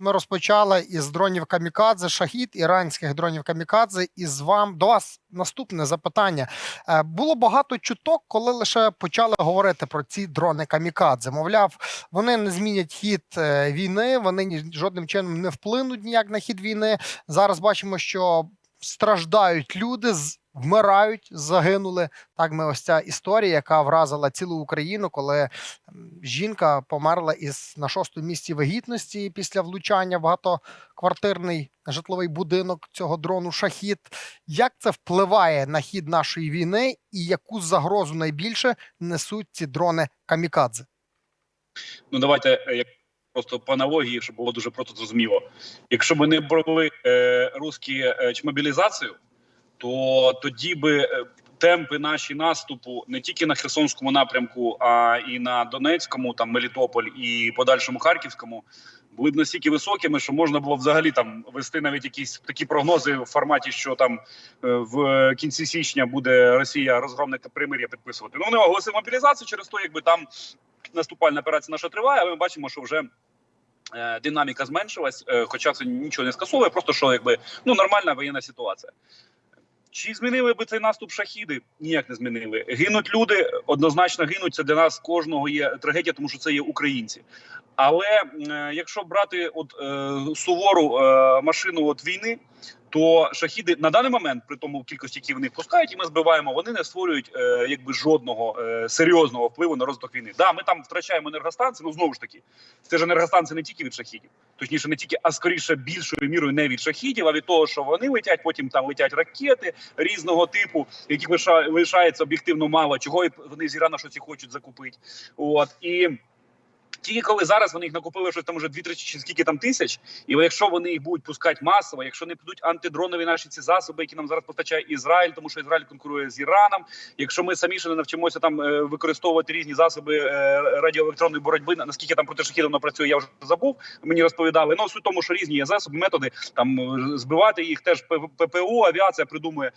Ми розпочали із дронів Камікадзе, шахід, іранських дронів Камікадзе. І з вам до вас наступне запитання. Е, Було багато чуток, коли лише почали говорити про ці дрони Камікадзе. Мовляв, вони не змінять хід е, війни, вони жодним чином не вплинуть ніяк на хід війни. Зараз бачимо, що страждають люди, з- вмирають, загинули. Так, ми ось ця історія, яка вразила цілу Україну, коли жінка померла із на шостому місці вагітності після влучання в багатоквартирний житловий будинок цього дрону Шахід. Як це впливає на хід нашої війни, і яку загрозу найбільше несуть ці дрони камікадзе? Ну давайте е, як просто по аналогії, щоб було дуже просто зрозуміло. Якщо б не брали е, русські е, мобілізацію, то тоді би е, темпи наші наступу не тільки на Херсонському напрямку, а і на Донецькому, там Мелітополь і подальшому Харківському. Були б настільки високими, що можна було взагалі там вести навіть якісь такі прогнози в форматі, що там е, в кінці січня буде Росія розгромне примир'я підписувати. Ну вони оголосили мобілізацію через то, якби там наступальна операція наша триває, але ми бачимо, що вже. е, Динаміка зменшилась, хоча це нічого не скасовує, просто що якби ну нормальна воєнна ситуація. Чи змінили би цей наступ шахіди? Ніяк не змінили. Гинуть люди, однозначно гинуть. Це для нас кожного є трагедія, тому що це є українці. Але е, якщо брати от е, сувору е, машину от війни, то шахіди на даний момент, при тому кількості, які вони пускають, і ми збиваємо, вони не створюють якби жодного серйозного впливу на розвиток війни. Да, ми там втрачаємо енергостанції. Ну знову ж таки, це ж енергостанції не тільки від шахідів, точніше, не тільки, а скоріше більшою мірою не від шахідів, а від того, що вони летять, потім там летять ракети різного типу, яких лиша- лишається об'єктивно мало, чого і вони з Ірану щось хочуть закупити. От і. Тільки коли зараз вони їх накупили щось там уже 2 чи скільки там тисяч, і якщо вони їх будуть пускати масово, якщо не підуть антидронові наші ці засоби, які нам зараз постачає Ізраїль, тому що Ізраїль конкурує з Іраном. Якщо ми самі ще не навчимося там е, використовувати різні засоби е, радіоелектронної боротьби, наскільки там проти шахідів воно працює, я вже забув. Мені розповідали. Ну суть тому, що різні є засоби, методи там е, збивати їх теж ППО, авіація придумує.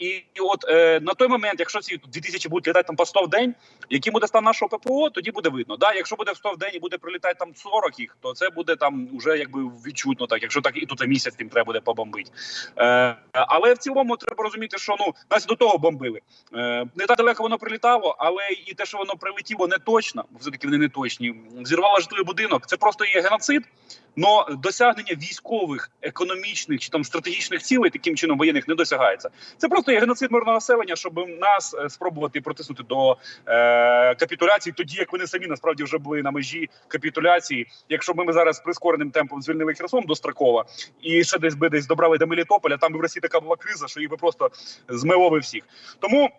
І, от е, на той момент, якщо ці 2000 будуть літати там по 100 в день, який буде стан нашого ППО, тоді буде видно. Да, якщо буде в 100 в день і буде прилітати там 40 їх, то це буде там вже якби відчутно так. Якщо так і тут місяць тим треба буде побомбити. Е, але в цілому треба розуміти, що ну нас до того бомбили. Е, не так далеко воно прилітало, але і те, що воно прилетіло не точно, все таки вони не точні. Зірвало житловий будинок. Це просто є геноцид. Но досягнення військових, економічних чи там стратегічних цілей таким чином воєнних не досягається. Це просто є геноцид мирного населення, щоб нас е, спробувати протиснути до е, капітуляції, тоді як вони самі насправді вже були на межі капітуляції. Якщо б ми зараз прискореним темпом звільнили Херсон достроково і ще десь би десь добрали до Мелітополя, там би в Росії така була криза, що їх би просто змило би всіх. Тому.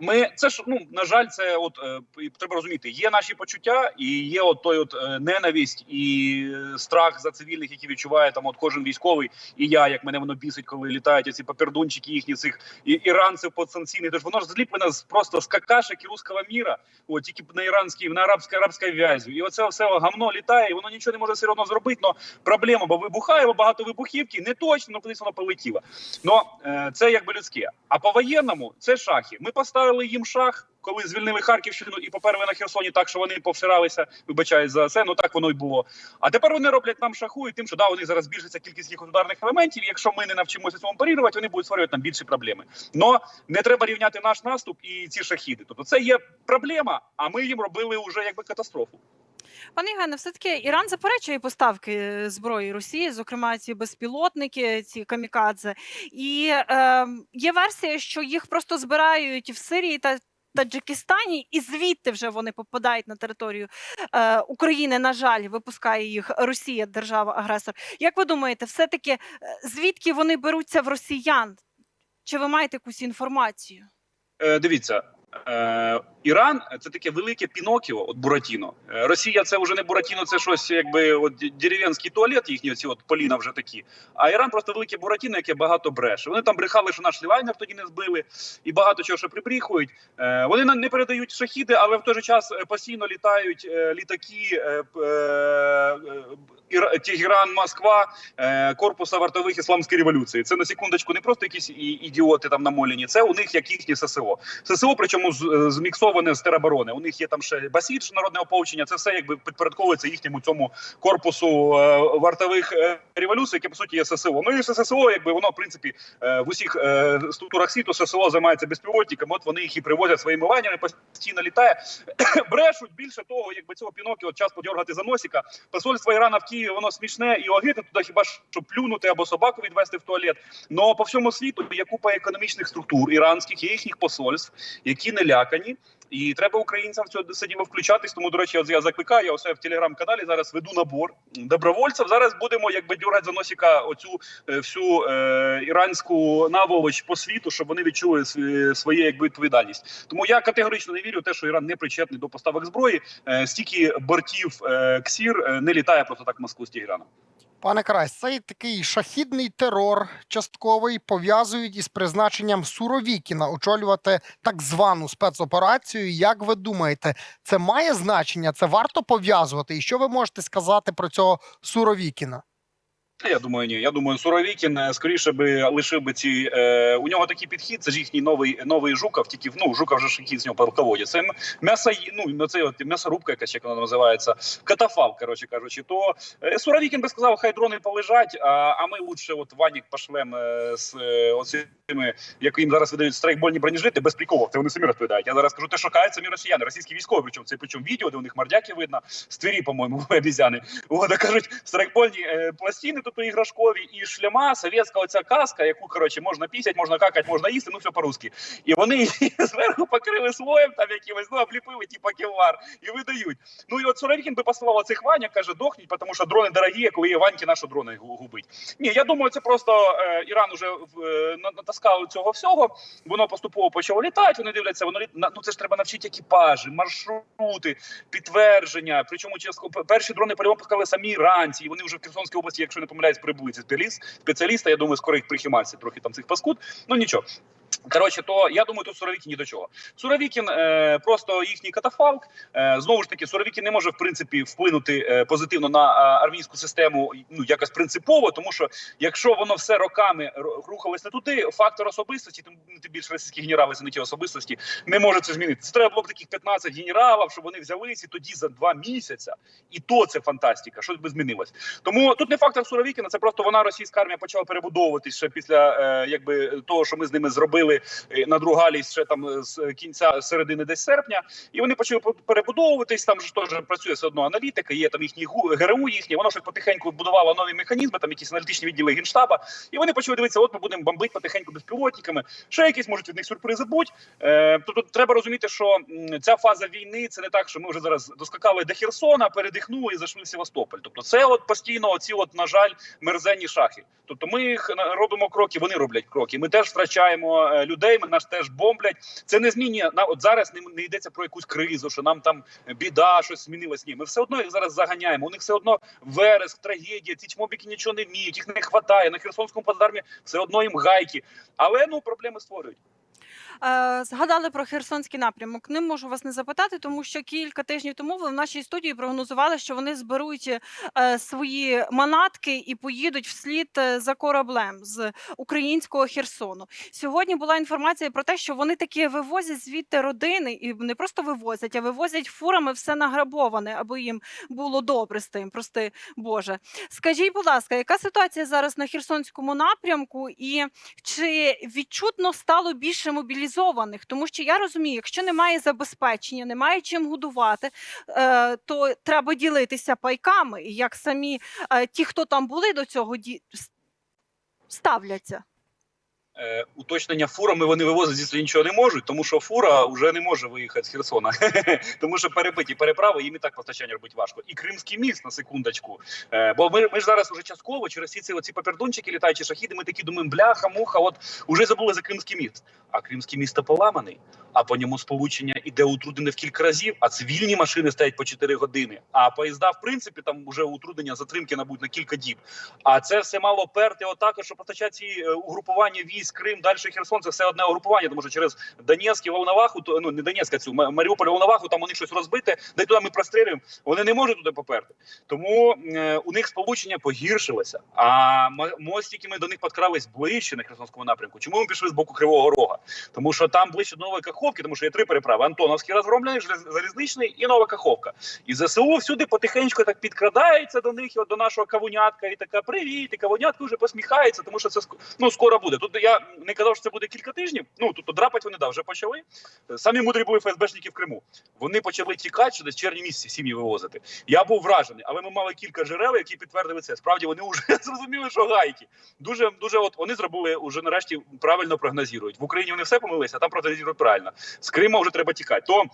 Ми це ж ну на жаль, це от е, треба розуміти. Є наші почуття, і є от той от е, ненависть і е, страх за цивільних, які відчуває там от кожен військовий, і я, як мене воно бісить, коли літають ці папердунчики їхні цих і, іранців подсанкційних. Тож воно ж зліплене з просто з какашек і руського міра, от тільки на іранській, на арабській арабській вязю. І оце все гамно літає, і воно нічого не може все одно зробити. Но проблема, бо вибухає, бо багато вибухівки, не точно, ну кудись воно полетіло. Ну е, це якби людське. А по воєнному це шахи. Ми поставили їм шах, коли звільнили Харківщину і поперли на Херсоні, так що вони повширалися, вибачають за це. Ну так воно й було. А тепер вони роблять нам шаху і тим, що да, вони зараз збільшиться кількість їх ударних елементів. Якщо ми не навчимося цьому парірувати, вони будуть створювати нам більші проблеми. Но не треба рівняти наш наступ і ці шахіди. Тобто це є проблема, а ми їм робили вже якби катастрофу. Пане Євгене, все таки Іран заперечує поставки е, зброї Росії, зокрема ці безпілотники, ці камікадзе. І е, є версія, що їх просто збирають в Сирії та. Таджикистані, і звідти вже вони попадають на територію е, України. На жаль, випускає їх Росія, держава-агресор. Як ви думаєте, все-таки е, звідки вони беруться в росіян? Чи ви маєте якусь інформацію? Е, дивіться, е, Іран це таке велике Пінокіо, от Буратіно. Е, Росія це вже не Буратіно, це щось якби от дерев'янський туалет, їхні ці от поліна вже такі. А Іран просто велике Буратіно, яке багато бреше. Вони там брехали, що наш лівайнер тоді не збили, і багато чого що прибріхують. Е, вони не передають шахіди, але в той же час е, постійно літають е, літаки. Е, е, е, Тегеран, Москва, е, корпуса вартових ісламської революції. Це на секундочку не просто якісь ідіоти там намолені. Це у них як їхнє ССО. ССО, причому по-своєму з- е, з тероборони. У них є там ще басіж народне ополчення. Це все якби підпорядковується їхньому цьому корпусу е, вартових е, революцій, яке по суті є ССО. Ну і ССО, якби воно в принципі е, в усіх е, структурах світу ССО займається безпілотниками. От вони їх і привозять своїми ванями, постійно літає. Брешуть більше того, якби цього пінокі от час подергати за носика. Посольство Ірана в Києві воно смішне і огидне туди хіба що плюнути або собаку відвести в туалет. Но по всьому світу є купа економічних структур іранських, є їхніх посольств, які не лякані. І треба українцям в цього сидімо включатись. Тому, до речі, от я закликаю, я усе в телеграм-каналі зараз веду набор добровольців. Зараз будемо якби дюргати за носика оцю е, всю е, іранську наволоч по світу, щоб вони відчули сві- своє якби відповідальність. Тому я категорично не вірю в те, що Іран не причетний до поставок зброї. Е, стільки бортів е, КСІР е, не літає просто так в Москву з Тегерану. Пане Крась, цей такий шахідний терор частковий пов'язують із призначенням Суровікіна очолювати так звану спецоперацію. Як ви думаєте, це має значення? Це варто пов'язувати? І що ви можете сказати про цього Суровікіна? Я думаю, ні. Я думаю, Суровікін е, скоріше би лишив би ці. Е, у нього такий підхід. Це ж їхній новий новий Жуков. Тільки ну Жуков вже ж з нього полководець. Це м'ясо, ну це от м'ясорубка, якась як вона називається, катафал, коротше кажучи. То е, Суровікін би сказав, хай дрони полежать. А, а ми лучше от Ванік пошлем е, з е, оцими, як їм зараз видають страйкбольні бронежилети, без приколів. Це вони самі розповідають. Я зараз кажу, те, що кають самі росіяни, російські військові. Причому це причому відео, де у них мордяки видно з Твері, по-моєму, обізяни. От, кажуть, страйкбольні е, пластини тут іграшкові і шлема, совєтська оця каска, яку коротше можна пісять, можна какать, можна їсти, ну все по-русски. І вони її зверху покрили слоєм там якимось, ну обліпили, типу кевлар, і видають. Ну і от Суровікін би послав оцих Ваня, каже, дохніть, тому що дрони дорогі, а коли є Ваньки, наші дрони губить. Ні, я думаю, це просто е, Іран уже е, натаскав цього всього. Воно поступово почало літати. Вони дивляться, воно ну це ж треба навчити екіпажі, маршрути, підтвердження. Причому частково перші дрони по пускали самі іранці, і вони вже в Херсонській області, якщо не помиляюсь, прибули ці спеціалісти. Я думаю, скоро їх прихиматься трохи там цих паскуд. Ну нічого. Коротше, то я думаю, тут Суровікін ні до чого. Суровікін е, просто їхній катафалк. Е, знову ж таки, Суровікін не може в принципі вплинути е, позитивно на е, армійську систему ну якось принципово, тому що якщо воно все роками ро- рухалось не туди, фактор особистості, більше російські генерали це не ті особистості, не може це змінити. Це треба було б таких 15 генералів, щоб вони взялись і тоді за два місяці. І то це фантастика. Щось би змінилось. Тому тут не фактор Суровікіна, це просто вона російська армія почала перебудовуватись ще після е, якби того, що ми з ними зробили е, надругались ще там е, з кінця середини десь серпня, і вони почали по- перебудовуватись. Там ж теж працює все одно аналітика, є там їхні ГРУ їхні. Воно щось потихеньку будувало нові механізми, там якісь аналітичні відділи генштаба. І вони почали дивитися, от ми будемо бомбити потихеньку безпілотниками. Ще якісь можуть від них сюрпризи бути. Е, тобто треба розуміти, що ця фаза війни це не так, що ми вже зараз доскакали до Херсона, передихнули і зайшли в Севастополь. Тобто, це от постійно оці, от на жаль, мерзенні шахи. Тобто, ми їх на- робимо кроки, вони роблять кроки. Ми теж втрачаємо е, людей, ми нас теж бомблять. Це не змінює на от зараз. Не, не йдеться про якусь кризу, що нам там біда, щось змінилось. Ні, ми все одно їх зараз заганяємо. У них все одно вереск, трагедія. Ці чмобіки нічого не вміють, їх не вистачає. На Херсонському плацдармі все одно їм гайки. Але ну проблеми створюють. Е, Згадали про Херсонський напрямок. Не можу вас не запитати, тому що кілька тижнів тому ви в нашій студії прогнозували, що вони зберуть е, свої манатки і поїдуть вслід е, за кораблем з українського Херсону. Сьогодні була інформація про те, що вони таки вивозять звідти родини, і не просто вивозять, а вивозять фурами все награбоване, аби їм було добре з тим. Прости Боже. Скажіть, будь ласка, яка ситуація зараз на Херсонському напрямку, і чи відчутно стало більше мобілізованих? Тому що я розумію, якщо немає забезпечення, немає чим годувати, е, то треба ділитися пайками. І як самі е, ті, хто там були до цього, ставляться. Е, уточнення фурами вони вивозити звісно нічого не можуть, тому що фура вже не може виїхати з Херсона, тому що перебиті переправи їм і так постачання робити важко. І Кримський міст на секундочку. Е, бо ми, ми ж зараз уже частково через всі ці оці папердунчики літаючі шахіди. Ми такі думаємо, бляха, муха, от уже забули за Кримський міст. А Кримський міст поламаний. А по ньому сполучення іде утруднене в кілька разів. А цивільні машини стоять по 4 години. А поїзда, в принципі, там вже утруднення затримки набуть на кілька діб. А це все мало перти отак, що постачати е, угрупування військ весь Крим, далі Херсон це все одне угрупування, тому що через Донецьк і Волноваху, то ну не Донецьк, а цю Ма- Маріуполь, Волноваху, там у них щось розбите, де туди ми прострілюємо. Вони не можуть туди поперти. Тому е, у них сполучення погіршилося. А мостики ми до них підкрались ближче на Херсонському напрямку. Чому ми пішли з боку Кривого Рога? Тому що там ближче до Нової Каховки, тому що є три переправи: Антоновський розгромлений, залізничний і Нова Каховка. І ЗСУ всюди потихеньку так підкрадається до них, і от до нашого кавунятка, і така привіт, і кавунятка вже посміхається, тому що це ну скоро буде. Тут я не казав, що це буде кілька тижнів. Ну тут драпать вони да вже почали. Самі мудрі були ФСБшники в Криму. Вони почали тікати, що десь червні місяці сім'ї вивозити. Я був вражений, але ми мали кілька джерел, які підтвердили це. Справді вони вже зрозуміли, що гайки. Дуже дуже от вони зробили уже нарешті правильно прогнозують. В Україні вони все помилися, а там прогнозують правильно. З Криму вже треба тікати. То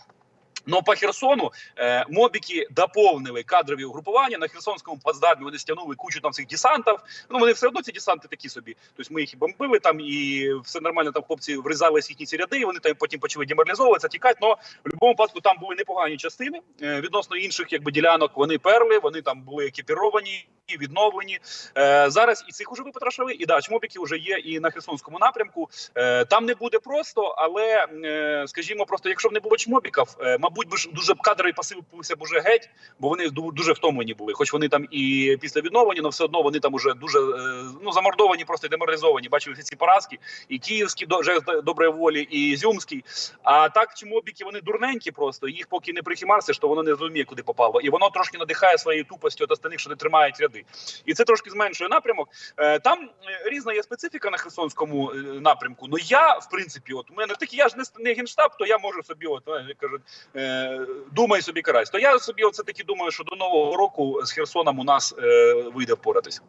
Ну, по Херсону е, мобіки доповнили кадрові угрупування на Херсонському плацдармі. Вони стягнули кучу там цих десантів. Ну вони все одно ці десанти такі собі. Тобто ми їх і бомбили там, і все нормально. Там хлопці врізалися їхні ці ряди. і Вони там потім почали деморалізовуватися, тікати. Но в будь-якому випадку там були непогані частини е, відносно інших, якби ділянок. Вони перли, вони там були екіпіровані. Відновлені е, зараз і цих уже випотрошили. І да, чмобіки вже є і на Херсонському напрямку. Е, там не буде просто, але е, скажімо, просто якщо б не було чмобіків, е, мабуть, би ж дуже б кадровий пасив б уже геть, бо вони ду- дуже втомлені були. Хоч вони там і після відновлення, але все одно вони там уже дуже е, ну замордовані, просто деморалізовані. Бачили всі ці поразки, і київські жест доброї волі, і зюмський. А так чмобіки вони дурненькі, просто їх поки не прихимарсиш, то воно не розуміє, куди попало. І воно трошки надихає своєю тупостю від остальних, що не тримають ряди. І це трошки зменшує напрямок. Е, Там е, різна є специфіка на Херсонському напрямку. Ну я, в принципі, от у мене такі, я ж не, генштаб, то я можу собі, от кажуть, думай собі карась. То я собі оце таки думаю, що до нового року з Херсоном у нас е, вийде впоратись.